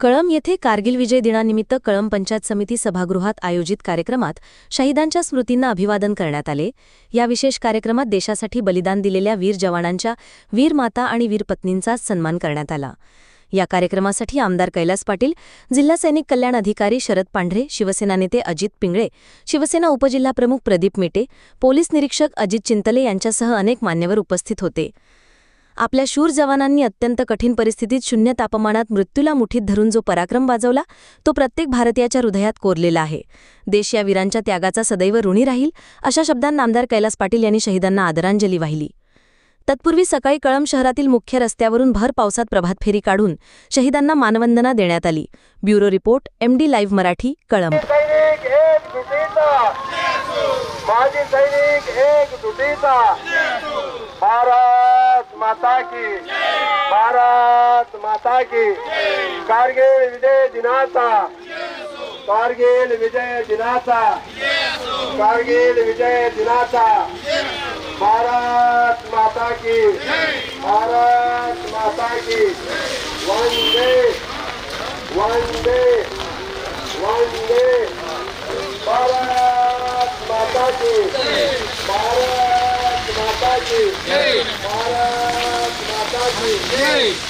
कळम येथे कारगिल विजय दिनानिमित्त कळम पंचायत समिती सभागृहात आयोजित कार्यक्रमात शहीदांच्या स्मृतींना अभिवादन करण्यात आले. या विशेष कार्यक्रमात देशासाठी बलिदान दिलेल्या वीर जवानांच्या वीर माता आणि वीर पत्नींचा सन्मान करण्यात आला. या कार्यक्रमासाठी आमदार कैलास पाटील जिल्हा सैनिक कल्याण अधिकारी शरद पांढरे शिवसेना नेते अजित पिंगळे शिवसेना उपजिल्हाप्रमुख प्रदीप मेटे पोलीस निरीक्षक अजित चिंतले यांच्यासह अनेक मान्यवर उपस्थित होते. आपल्या शूर जवानांनी अत्यंत कठीण परिस्थितीत शून्य तापमानात मृत्यूला मुठीत धरून जो पराक्रम बाजवला तो प्रत्येक भारतीयाच्या हृदयात कोरलेला आहे. देश या वीरांच्या त्यागाचा सदैव ऋणी राहील अशा शब्दांत आमदार कैलास पाटील यांनी शहीदांना आदरांजली वाहिली. तत्पूर्वी सकाळी कळंब शहरातील मुख्य रस्त्यावरून भर पावसात प्रभात फेरी काढून शहीदांना मानवंदना देण्यात आली. Bureau report MD live Marathi Kalamb. सैनिक एक जुटीचा माजी सैनिक एक भारत माता की। भारत माता की। कारगिल विजय दिनाचा। कारगिल विजय दिनाचा। कारगिल विजय दिनाचा। भारत माता की। भारत माता की। वंदे। वंदे। वंदे। भारत माता की। भारत